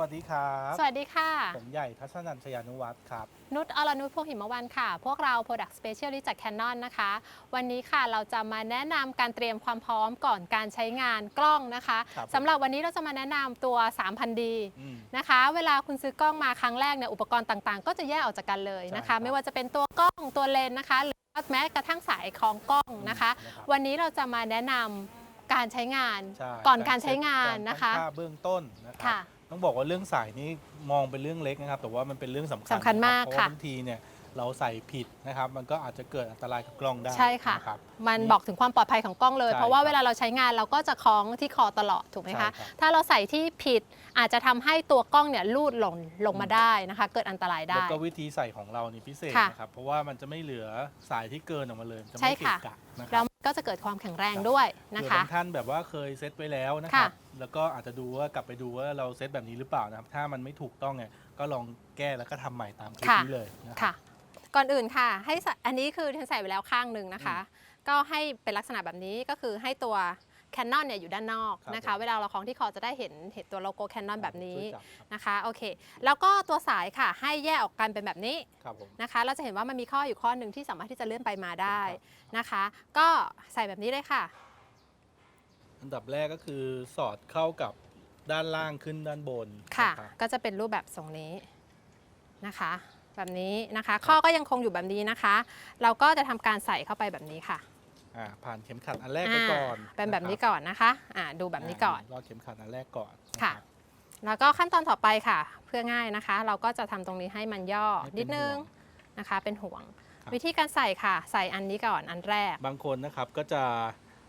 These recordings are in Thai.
วัสดีครับ สวัสดีค่ะ ผมใหญ่ทัศนันชยานุวัฒน์ครับ นุชอรนุชพวกหิมวันค่ะ พวกเรา Product Specialist จาก Canon นะคะ วันนี้ค่ะเราจะมาแนะนำการเตรียมความพร้อมก่อนการใช้งานกล้องนะคะครับสำหรับวันนี้เราจะมาแนะนำตัว 3000D อืม นะคะ เวลาคุณซื้อกล้องมาครั้งแรกเนี่ยอุปกรณ์ต่างๆ ก็จะแยกออกจากกันเลยนะใช่ครัคะ บ ไม่ว่าจะเป็นตัวกล้องตัวเลนส์นะคะ หรือว่าแม้กระทั่งสายคล้องกล้องนะคะ นะครับวันนี้เราจะมาแนะนำการใช้งาน ใช่ก่อนการใช้งานนะคะก่อตั้งค่าเบื้องต้นนะครัค่ะ ต้องบอกว่าเรื่องสายนี้มองเป็นเรื่องเล็กนะครับ แต่ว่ามันเป็นเรื่องสำคัญสำคัญมากนะรับเพราะค่ะว่าบางทีเนี่ยเราใส่ผิดนะครับ มันก็อาจจะเกิดอันตรายกับกล้องได้ใช่ค่ะนะครับ มันบอกถึงความปลอดภัยของกล้องเลย ใช่เพราะว่าครับเวลาเราใช้งานเราก็จะคล้องที่คอตลอดถูกไหมใช่คะครับถ้าเราใส่ที่ผิดอาจจะทำให้ตัวกล้องเนี่ยลูดหล่นลงมาได้นะคะ เกิดอันตรายแล้วได้ก็วิธีใส่ของเรานี่พิเศษค่ะนะครับ เพราะว่ามันจะไม่เหลือสายที่เกินออกมาเลย จะใช่ไม่เกะค่ะ กะนะคแล้รัวบมัน ก็จะเกิดความแข็งแรงครับด้วยนะเผื่อคะ บางท่านแบบว่าเคยเซตไว้แล้วนะครับค่ะแล้วก็อาจจะดูว่ากลับไปดูว่าเราเซตแบบนี้หรือเปล่านะครับ ถ้ามันไม่ถูกต้องเนี่ยก็ลองแก้แล้วก็ทำใหม่ตามคลิปค่ะ นี้เลยนะครับ ค่ะ ก่อนอื่นค่ะ ให้ใส่อันนี้คือที่ใส่ไปแล้วข้างหนึ่งนะคะ ก็ให้เป็นลักษณะแบบนี้ก็คือให้ตัว Canon เนี่ยอยู่ด้านนอกครับนะคะผมเวลาเราคล้องที่คอจะได้เห็นเห็นตัวโลโก้ Canon แบบนี้ช่วยจับครับนะคะโอเค แล้วก็ตัวสายค่ะให้แยกออกกันเป็นแบบนี้ครับผมนะคะ เราจะเห็นว่ามันมีข้ออยู่ข้อหนึ่งที่สามารถที่จะเลื่อนไปมาได้ครับนะคะ ก็ใส่แบบนี้เลยค่ะ อันดับแรกก็คือสอดเข้ากับด้านล่างขึ้นด้านบนค่ะนรับก็จะเป็นรูปแบบทรงนี้นะคะแบบนี้นะคะ ข้อก็ยังคงอยู่แบบนี้นะคะ เราก็จะทำการใส่เข้าไปแบบนี้ค่ะ อ่าผ่านเข็มขัดอันแรกไปก่อนาเป็นแบบนี้ะครับก่อนนะคะอ่าดูแบบนี้ก่อนารอดเข็มขัดอันแรกก่อนค่ะนรับแล้วก็ขั้นตอนต่อไปค่ะ เพื่อง่ายนะคะ เราก็จะทำตรงนี้ให้มันย่อให้เป็นนิดนึงห่วนะคะ เป็นห่วง ครับ วิธีการใส่ค่ะ ใส่อันนี้ก่อนอันแรก บางคนนะครับก็จะ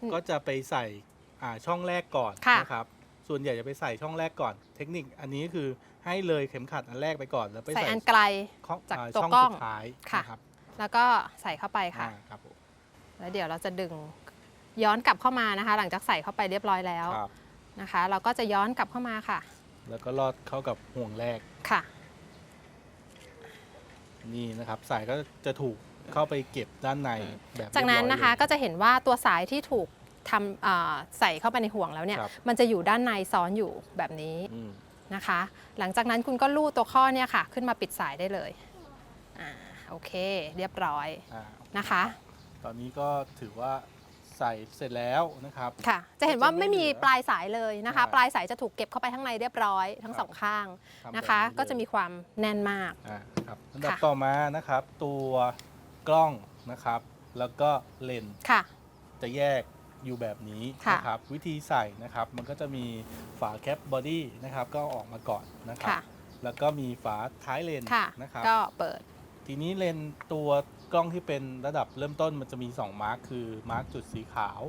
อืมก็จะไปใส่อ่าช่องแรกก่อนค่ะ นะครับ ส่วนใหญ่จะไปใส่ช่องแรกก่อน เทคนิคอันนี้คือให้เลยเข็มขัดอันแรกไปก่อนแล้วไปใส่ใส่อันไกล ข้อจากอ่าตัวช่องกล้องสุดท้ายค่ะ นะครับแล้วก็ใส่เข้าไปค่ะ อ่าครับผม แล้วเดี๋ยวเราจะดึงย้อนกลับเข้ามานะคะ หลังจากใส่เข้าไปเรียบร้อยแล้วครับ นะคะ เราก็จะย้อนกลับเข้ามาค่ะแล้วก็ลอดเข้ากับห่วงแรกค่ะ นี่นะครับ สายก็จะถูกเข้าไปเก็บด้านในแบบจากนั้นเรียบร้อยนะคะเลย ก็จะเห็นว่าตัวสายที่ถูกทำอ่าใส่เข้าไปในห่วงแล้วเนี่ย ครับ มันจะอยู่ด้านในซ้อนอยู่แบบนี้อืมนะคะ หลังจากนั้นคุณก็ลูดตัวข้อเนี่ยค่ะ ขึ้นมาปิดสายได้เลยอ่าโอเค เรียบร้อยอ่านะคะ ตอนนี้ก็ถือว่าใส่เสร็จแล้วนะครับ ค่ะ จะเห็นว่าไม่มีจะไม่เหลือปลายสายเลยนะคะ ใช่ปลายสายจะถูกเก็บเข้าไปข้างในเรียบร้อยทั้งครับ สองข้างทำแบบนะคะ เลยก็จะมีความแน่นมาก อ่าครับอันดับค่ะ ต่อมานะครับ ตัวกล้องนะครับ แล้วก็เลนส์ค่ะ จะแยกอยู่แบบนี้ค่ะ นะครับ วิธีใส่นะครับมันก็จะมีฝาแคปบอดี้นะครับ ก็เอาออกมาก่อนนะครับ ค่ะแล้วก็มีฝาท้ายเลนส์ค่ะ นะครับ ก็เปิด ทีนี้เลนส์ตัว กล้องที่เป็นระดับเริ่มต้นมันจะมี 2 มาร์คคือมาร์คจุดสีขาว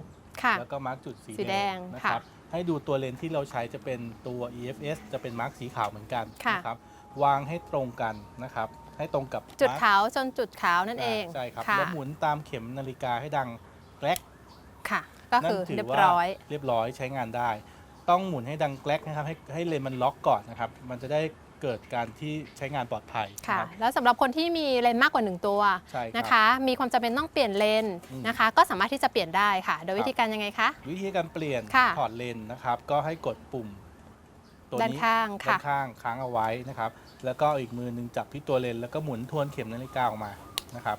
ค่ะ แล้วก็มาร์คจุดสีสีแดงนะค่ะครับให้ดูตัวเลนส์ที่เราใช้จะเป็นตัว EFS จะเป็นมาร์คสีขาวเหมือนกันค่ะ นะครับวางให้ตรงกันนะครับให้ตรงกับจุดมาร์คขาวจนจุดขาวนั่นเองใช่ครับค่ะแล้วหมุนตามเข็มนาฬิกาให้ดังแกลก ค่ะ ก็คือนั่นถืเรียบว่าร้อยเรียบร้อยใช้งานได้ ต้องหมุนให้ดังแกลกนะครับให้ให้เลนส์มันล็อกก่อนนะครับ มันจะได้ เกิดการที่ใช้งานปลอดภัยค่ะ รับ แล้วสำหรับคนที่มีเลนส์มากกว่า 1 ตัวใช่ครับนะคะ มีความจำเป็นต้องเปลี่ยนเลนส์อืม นะคะ ก็สามารถที่จะเปลี่ยนได้ค่ะ โดยวิธีการยังไงคะ วิธีการเปลี่ยนค่ะถอดเลนส์นะครับ ก็ให้กดปุ่ม ตัวด้านนี้ข้างด้าค่ะนข้างค้างเอาไว้นะครับ แล้วก็อีกมือหนึ่งจับที่ตัวเลนส์แล้วก็หมุนทวนเข็มนาฬิกาออกมานะครับ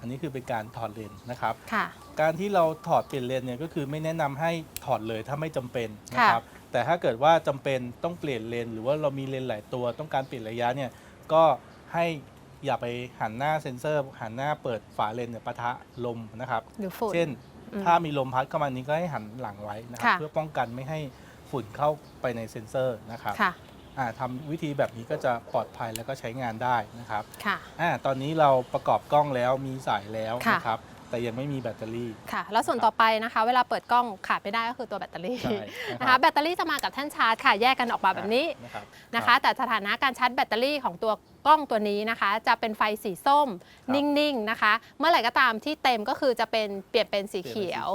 อันนี้คือเป็นการถอดเลนส์นะครับ ค่ะ การที่เราถอดเปลี่ยนเลนส์เนี่ยก็คือไม่แนะนำให้ถอดเลยถ้าไม่จำเป็นนะค่ะครับ แต่ถ้าเกิดว่าจำเป็นต้องเปลี่ยนเลนส์หรือว่าเรามีเลนส์หลายตัวต้องการเปลี่ยนระยะเนี่ยก็ให้อย่าไปหันหน้าเซ็นเซอร์ หันหน้าเปิดฝาเลนส์เนี่ยปะทะลมนะครับ หรือฝุ่น เช่นอืมถ้ามีลมพัดเข้ามานี้ก็ให้หันหลังไว้นะครับค่ะ เพื่อป้องกันไม่ให้ฝุ่นเข้าไปในเซ็นเซอร์นะครับค่ะ อ่าทำวิธีแบบนี้ก็จะปลอดภัยแล้วก็ใช้งานได้นะครับค่ะ อ่าตอนนี้เราประกอบกล้องแล้วมีสายแล้วค่ะ นะครับ แต่ยังไม่มีแบตเตอรี่ ค่ะ แล้วส่วนต่อไปนะคะ เวลาเปิดกล้องขาดไม่ได้ก็คือตัวแบตเตอรี่ใช่นะคะแบตเตอรี่จะมากับแท่นชาร์จค่ะแยกกันออกมาแบบนี้นะครับนะคะ แต่สถานะการชาร์จแบตเตอรี่ของตัวกล้องตัวนี้นะคะ จะเป็นไฟสีส้มครับนิ่งๆนะคะ เมื่อไหร่ก็ตามที่เต็มก็คือจะเป็นเปลี่ยนเป็นสีเขียว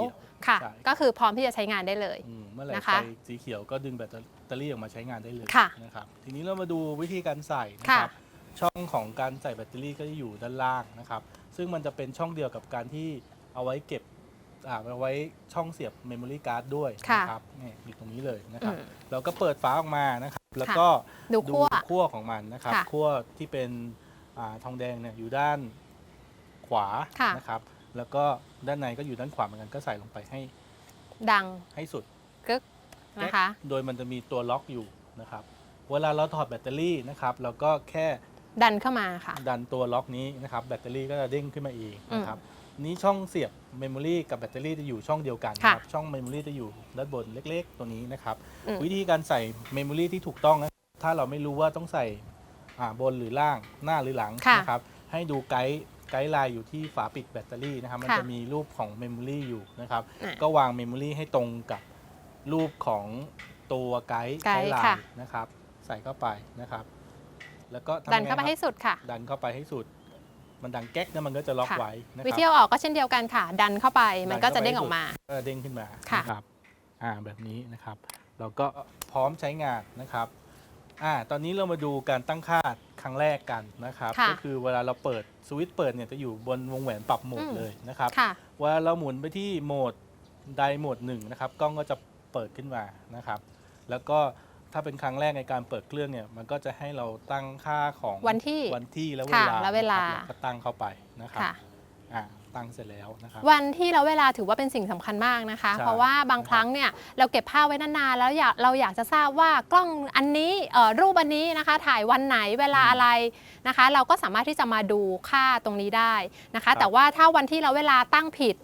ค่ะ ใช่ ก็คือพร้อมที่จะใช้งานได้เลย อืมเมื่อไหร่นะคะไฟสีเขียวก็ดึงแบตเตอรี่ออกมาใช้งานได้เลยค่ะนะครับ ทีนี้เรามาดูวิธีการใส่นะค่ะครับ ช่องของการใส่แบตเตอรี่ก็จะอยู่ด้านล่างนะครับ ซึ่งมันจะเป็นช่องเดียวกับการที่เอาไว้เก็บอ่าเอาไว้ช่องเสียบเมมโมรี่การ์ดด้วยค่ะนะครับนี่อยู่ตรงนี้เลยนะครับ อืมเราก็เปิดฝาออกมานะครับ แล้วก็ดูขั้วขั้วของมันนะครับค่ะขั้วที่เป็นอาทองแดงเนี่ยอยู่ด้านขวาค่ะ นะครับ แล้วก็ด้านในก็อยู่ด้านขวาเหมือนกันก็ใส่ลงไปให้ดังให้สุด กึกนะคะ โดยมันจะมีตัวล็อกอยู่นะครับ เวลาเราถอดแบตเตอรี่นะครับ เราก็แค่ ดันเข้ามาค่ะ ดันตัวล็อกนี้นะครับแบตเตอรี่ก็จะเด้งขึ้นมาเองอืมนะครับนี้ช่องเสียบเมมโมรีกับแบตเตอรี่จะอยู่ช่องเดียวกันค่ะนะครับช่องเมมโมรีจะอยู่ด้านบนเล็ก ๆ ตัวนี้นะครับอืมวิธีการใส่เมมโมรีที่ถูกต้องนะถ้าเราไม่รู้ว่าต้องใส่อ่าบนหรือล่างหน้าหรือหลังค่ะนะครับให้ดูไกด์ไกด์ไลน์อยู่ที่ฝาปิดแบตเตอรี่นะครับมันค่ะจะมีรูปของเมมโมรีอยู่นะครับอะก็วางเมมโมรีให้ตรงกับรูปของตัวไกด์ไกด์ไลค่ะน์นะครับ ใส่เข้าไปนะครับ แล้วก็ทำดันเข้าไปไงครับให้สุดค่ะ ดันเข้าไปให้สุด มันดังแก๊กเนี่ยมันก็จะล็อกค่ะ ไว้นะควิรับธีเอาออกก็เช่นเดียวกันค่ะ ดันเข้าไปมันก็จะเด้งออกมา ก็เด้งขึ้นมาค่ะ นะครับอ่าแบบนี้นะครับ เราก็พร้อมใช้งานนะครับอ่าตอนนี้เรามาดูการตั้งค่าครั้งแรกกันนะครับ ค่ะก็คือเวลาเราเปิดสวิตช์เปิดเนี่ยจะอยู่บนวงแหวนปรับโหมดอืม เลยนะครับ ค่ะเวลาเราหมุนไปที่โหมดไดโหมดหนึ่งนะครับกล้องก็จะเปิดขึ้นมานะครับ แล้วก็ ถ้าเป็นครั้งแรกในการเปิดเครื่องเนี่ยมันก็จะให้เราตั้งค่าของวันที่วันที่และเวค่ะลาและเวลา นะครับก็ตั้งเข้าไปนะครับค่ะ อ่าตั้งเสร็จแล้วนะครับ วันที่แล้วเวลาถือว่าเป็นสิ่งสำคัญมากนะคะ ใช่เพราะว่าบางนะครับครั้งเนี่ยเราเก็บภาพไว้นานๆแล้วอยากเราอยากจะทราบว่ากล้องอันนี้เอ่อรูปอันนี้นะคะ ถ่ายวันไหนเวลาอะไรนะคะ เราก็สามารถที่จะมาดูค่าตรงนี้ได้นะคะแต่ว่าถ้าวันที่แล้วเวลาตั้งผิด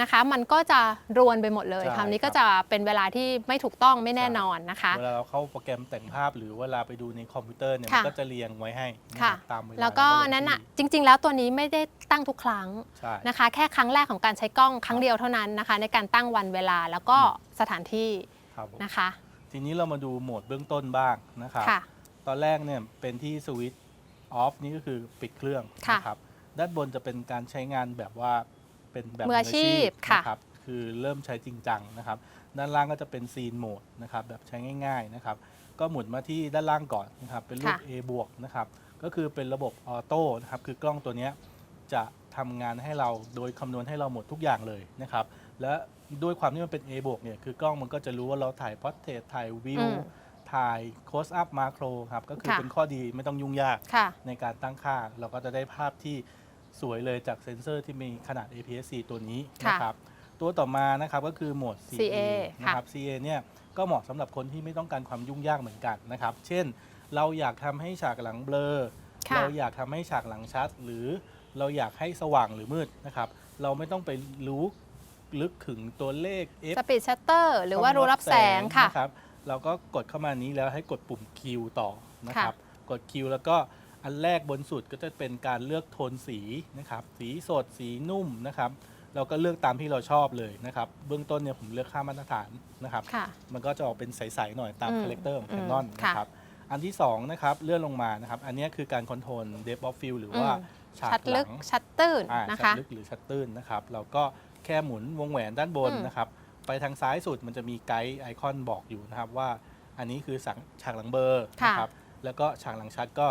นะคะ มันก็จะรวนไปหมดเลยใช่คราวนี้ครัก็บจะเป็นเวลาที่ไม่ถูกต้องไม่แน่ใช่นอนนะคะ เวลาเราเข้าโปรแกรมแต่งภาพ หรือเวลาไปดูในคอมพิวเตอร์เนี่ยค่ะมันก็จะเรียงไว้ให้นะคค่ะรับตามเวลาแล้วก็วันนั้นอะที่จริง ๆ แล้วตัวนี้ไม่ได้ตั้งทุกครั้งใช่ นะคะ แค่ครั้งแรกของการใช้กล้องครั้งเดียวเท่านั้นนะคะ ในการตั้งวันเวลาแล้วก็สถานที่ครับผมนะคะ ทีนี้เรามาดูโหมดเบื้องต้นบ้างนะครับ ค่ะ ตอนแรกเนี่ยเป็นที่สวิตช์ออฟนี่ก็คือปิดเครื่องค่ะ นะครับ ด้านบนจะเป็นการใช้งานแบบว่า เป็นแบบมืออาชีพค่ะ นะครับคือเริ่มใช้จริงจังนะครับ ด้านล่างก็จะเป็นซีนโหมดนะครับแบบใช้ง่าย ๆนะครับ ก็หมุนมาที่ด้านล่างก่อนนะครับเป็นรูป ค่ะ A บวกนะครับก็คือเป็นระบบออโต้นะครับคือกล้องตัวเนี้ยจะทำงานให้เราโดยคำนวณให้เราหมดทุกอย่างเลยนะครับ และด้วยความที่มันเป็น A บวกเนี่ยคือกล้องมันก็จะรู้ว่าเราถ่ายพอร์เทรตถ่ายวิวอืมถ่ายโคสอัพมาโครครับก็คือค่ะ เป็นข้อดีไม่ต้องยุ่งยาก ค่ะ ในการตั้งค่าเราก็จะได้ภาพที่ สวยเลยจากเซ็นเซอร์ที่มีขนาด APS-C ตัวนี้ค่ะนะครับตัวต่อมานะครับก็คือโหมด CA CA นะครับ CA เนี่ยก็เหมาะสำหรับคนที่ไม่ต้องการความยุ่งยากเหมือนกันนะครับเช่น เราอยากทำให้ฉากหลังเบลอค่ะเราอยากทำให้ฉากหลังชัด หรือเราอยากให้สว่างหรือมืดนะครับเราไม่ต้องไปรู้ลึกถึงตัวเลข F สปีดชัตเตอร์หรือว่าช่งรูรับแสงค่ะนะครับเราก็กดเข้ามานี้แล้วให้กดปุ่ม Q ต่อนะครับกด Q แล้วก็ อันแรกบนสุดก็จะเป็นการเลือกโทนสีนะครับ สีสดสีนุ่มนะครับ เราก็เลือกตามที่เราชอบเลยนะครับ เบื้องต้นเนี่ยผมเลือกค่ามาตรฐานนะครับ ค่ะ มันก็จะออกเป็นใสๆหน่อยตามอืมคาแรคเตอร์ของ อืม Canon ค่ะนะครับ อันที่2นะครับเลื่อนลงมานะครับ อันเนี้ยคือการคอนโทรล depth of field หรือว่าอืม ฉากชัดหลึลักง ชัดตื้นอ่านะชัดคะ ลึกหรือชัดตื้นนะครับ เราก็แค่หมุนวงแหวนด้านบนอืม นะครับ ไปทางซ้ายสุดมันจะมีไกด์ไอคอนบอกอยู่นะครับว่า อันนี้คือสังฉากหลังเบลอร์ค่ะนะครับ แล้วก็ฉากหลังชัดก็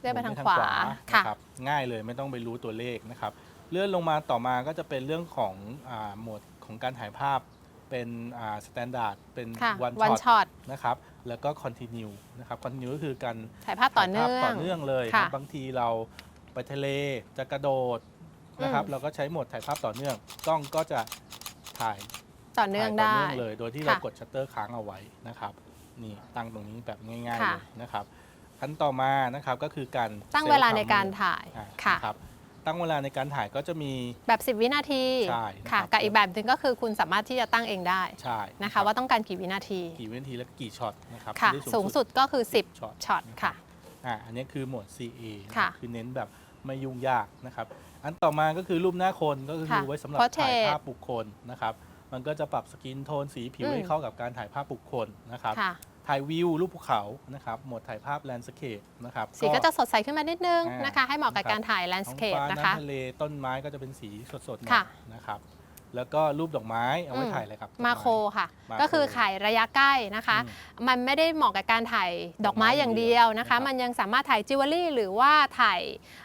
เลื่อนไปทางหมุขวาค่ะนะครับง่ายเลยไม่ต้องไปรู้ตัวเลขนะครับเลื่อนลงมาต่อมาก็จะเป็นเรื่องของอาโหมดของการถ่ายภาพเป็นสแตนดาร์ดเป็นค่ะ one วัน shot ช็อตนะครับแล้วก็ continue นะครับ continue ก็คือการ ถ่ายภาพต่อเนื่อถ่ายภาพต่งอเนื่องเลยค่ะนะบางทีเราไปทะเลจะกระโดดนะครับ อืม เราก็ใช้โหมดถ่ายภาพต่อเนื่อง กล้องก็จะถ่ายต่อเนื่องถ่ายต่อได้ เนื่องเลย โดยที่เราค่ะกดชัตเตอร์ค้างเอาไว้นะครับ นี่ตั้งตรงนี้แบบง่ายๆค่ะ เลยนะครับ ขั้นต่อมานะครับก็คือการตั้งซฟเวลาใน timer การถ่ายอ่าค่ะนะครับตั้งเวลาในการถ่ายก็จะมี แบบ 10 วินาทีใช่นะครับค่ะกับอีกแบบหนึงก็คือคุณสามารถที่จะตั้งเองได้ใช่นะคะรับว่าต้องการกี่วินาทีกี่วินาทีและกี่ช็อตนะครับค่ะ ที่สูงสุดก็คือ 10 ช็อต ช็อตนรับค่ะอ่าอันนี้คือโหมด CA นะค่ะคือเน้นแบบไม่ยุ่งยากนะครับ อันต่อมาก็คือรูปหน้าคนก็คือค่ะไว้สำหรับ Portrait ถ่ายภาพบุคคลนะครับ มันก็จะปรับสกินโทนสีผิวอืม ให้เข้ากับการถ่ายภาพบุคคลนะครับ ค่ะ ถ่ายวิวรูปภูเขานะครับโหมดถ่ายภาพแลนด์สเคปนะครับ สีก็จะสดใสขึ้นมานิดนึงอ่านนะคะ ให้เหมาะกับนะครับ การถ่ายแลนด์ท้สองเคปฟ้านะคะน้ำทะเลต้นไม้ก็จะเป็นสีสดๆหน่อค่ะยนะครับ แล้วก็รูปดอกไม้เอาไว้อืมถ่ายอะไรครับมาโครดอกไค่ะ มาโครก็คือถ่ายระยะใกล้นะคะ อืมมันไม่ได้เหมาะกับการถ่ายดอกไม้อย่างเดียวนะคะนะครับมันยังสามารถถ่ายจิวเวลรี่หรือว่าถ่าย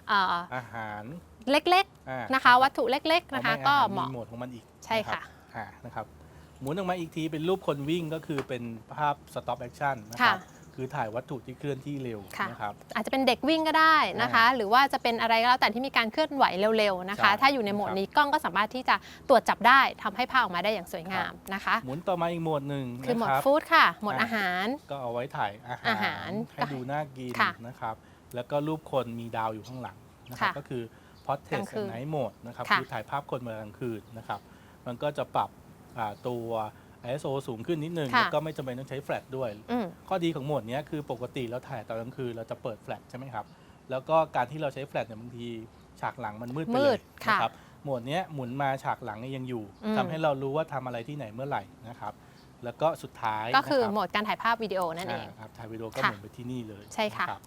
เอ่ออาหารเล็กอ่าๆนะคะ วัตถุเล็กๆนะคะเอาก็อาหารเหมาะมีโหมดของมันอีกใช่ค่ะ นรับอ่านะครับ หมุนออกมาอีกทีเป็นรูปคนวิ่งก็คือเป็นภาพ stop action นะครับ คือถ่ายวัตถุที่เคลื่อนที่เร็วค่ะ นะครับ อาจจะเป็นเด็กวิ่งก็ได้นะคะ หรือว่าจะเป็นอะไรก็แล้วแต่ที่มีการเคลื่อนไหวเร็วๆนะคะ ใช่ถ้าอยู่ในโหมดครับนี้กล้องก็สามารถที่จะตรวจจับได้ทำให้ภาพออกมาได้อย่างสวยงามนะคะ หมุนต่อมาอีกโหมดหนึ่งคือโหมนะดครับ ฟู้ดค่ะโหมดอ่าอาหาร ก็เอาไว้ถ่ายอาหารอาหารให้ดูน่ากินค่ะนะครับ แล้วก็รูปคนมีดาวอยู่ข้างหลังนะครับ ค่ะก็คือ portrait กลางคืน and night mode นะครับค่ะ คือถ่ายภาพคนเมื่อกลางคืนนะครับ มันก็จะปรับ อ่าตัว ISO สูงขึ้นนิดนึงค่ะแล้วก็ไม่จำเป็นต้องใช้แฟลชด้วย อืม ข้อดีของโหมดเนี้ยคือปกติเราถ่ายตอนกลางคืนเราจะเปิดแฟลชใช่ไหมครับ แล้วก็การที่เราใช้แฟลชเนี่ยบางทีฉากหลังมันมืดไปมืเลยดค่ะนะครับโหมดเนี้ยหมุนมาฉากหลังเนี่ยยังอยู่อืม ทำให้เรารู้ว่าทำอะไรที่ไหนเมื่อไหร่นะครับ แล้วก็สุดท้ายก็คือนะรับ โหมดการถ่ายภาพวิดีโอนั่นเองาครับถ่ายวิดีโอก็ค่ะหมุนไปที่นี่เลยใช่ค่ะนรับ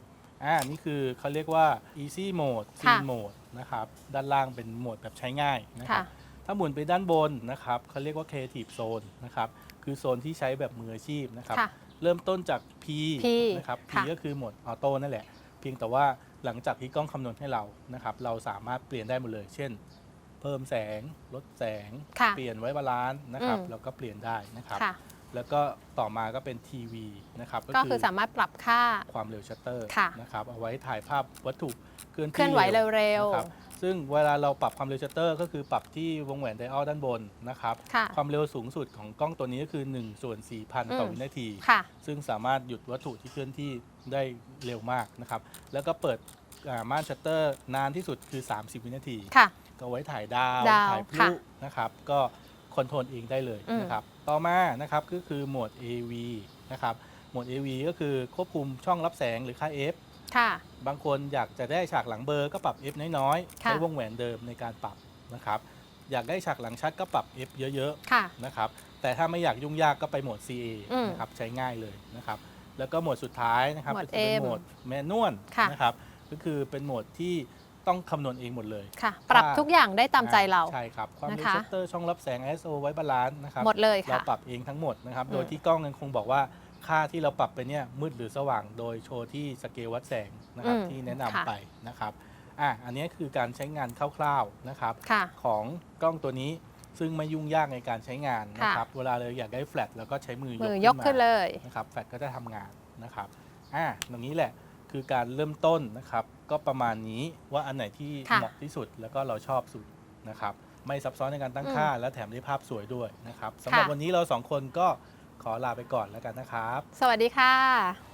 อ่า นี่คือเขาเรียกว่า easy mode ค่ะ scene mode นะครับ ด้านล่างเป็นโหมดแบบใช้ง่ายนะคค่ะ รับ ถ้าหมุนไปด้านบนนะครับเขาเรียกว่า creative zone นะครับคือโซนที่ใช้แบบมืออาชีพนะครับค่ะเริ่มต้นจาก P P นะครับ P ค่ะ ก็คือโหมดออโต้นั่นแหละ เพียงแต่ว่าหลังจากที่กล้องคำนวณให้เรานะครับเราสามารถเปลี่ยนได้หมดเลย เช่น เพิ่มแสงลดแสง ค่ะ เปลี่ยนไว้บาลานซ์นะครับอืม แล้วก็เปลี่ยนได้นะครับ ค่ะ แล้วก็ต่อมาก็เป็นทีวีนะครับก็คือสามารถปรับค่าความเร็วชัตเตอร์ค่ะนะครับเอาไว้ถ่ายภาพวัตถุเคลื่อนที่เคลื่อนไหวเร็วนะครับซึ่งเวลาเราปรับความเร็วชัตเตอร์ ก็คือปรับที่วงแหวนไดออลด้านบนนะครับๆค่ะความเร็วสูงสุดของกล้องตัวนี้ก็คือ1ส่วน4,000 ต่ออืมวินาทีค่ะซึ่งสามารถหยุดวัตถุที่เคลื่อนที่ได้เร็วมากนะครับแล้วก็เปิดอ่าม่านชัตเตอร์นานที่สุดคือ 30 วินาทีค่ะก็ไว้ถ่ายดาวดาวถ่ายพค่ะลุนะครับ ก็ค อนโทรลเองได้เลยอืม นะครับ ต่อมานะครับก็คือโหมด AV นะครับ โหมด AV ก็คือควบคุมช่องรับแสงหรือค่า F ค่ะ บางคนอยากจะได้ฉากหลังเบลอร์ก็ปรับ F น้อยๆ ค่ะ ใช้วงแหวนเดิมในการปรับนะครับ อยากได้ฉากหลังชัดก็ปรับ F เยอะค่ะ ๆนะครับ แต่ถ้าไม่อยากยุ่งยากก็ไปโหมด CA อืมนะครับใช้ง่ายเลยนะครับ แล้วก็โหมดสุดท้ายนะครับโหมดก็จะเป็น M โหมดแมนนวลค่ะ นะครับ ก็คือเป็นโหมดที่ ต้องคำนวณเองหมดเลย ค่ะ ปรับทุกอย่างได้ตามใจเรา ใช่ครับ ความเร็วนะคะชัตเตอร์ช่องรับแสง ISO ไว้บาลานซ์นะครับ หมดเลยเราค่ะ ปรับเองทั้งหมดนะครับอืมโดยที่กล้องยังคงบอกว่าค่าที่เราปรับไปเนี่ยมืดหรือสว่างโดยโชว์ที่สเกลวัดแสงนะครับอืมที่แนะนำค่ะ ไปนะครับอะอันนี้คือการใช้งานคร่าวๆนะครับ ค่ะ ของกล้องตัวนี้ซึ่งไม่ยุ่งยากในการใช้งานนะครับ เวลาเราอยากได้แฟลชแล้วก็ใช้มือมือยกขึ้นมา เลย นะครับแฟลชก็จะทำงานนะครับ อะตรงนี้แหละ คือการเริ่มต้นนะครับ ก็ประมาณนี้ว่าอันไหนที่ค่ะเหมาะที่สุดแล้วก็เราชอบสุดนะครับ ไม่ซับซ้อนในการตั้งค่า และแถมได้ภาพสวยด้วยนะครับสำหรับค่ะ วันนี้เราสองคนก็ขอลาไปก่อนแล้วกันนะครับ สวัสดีค่ะ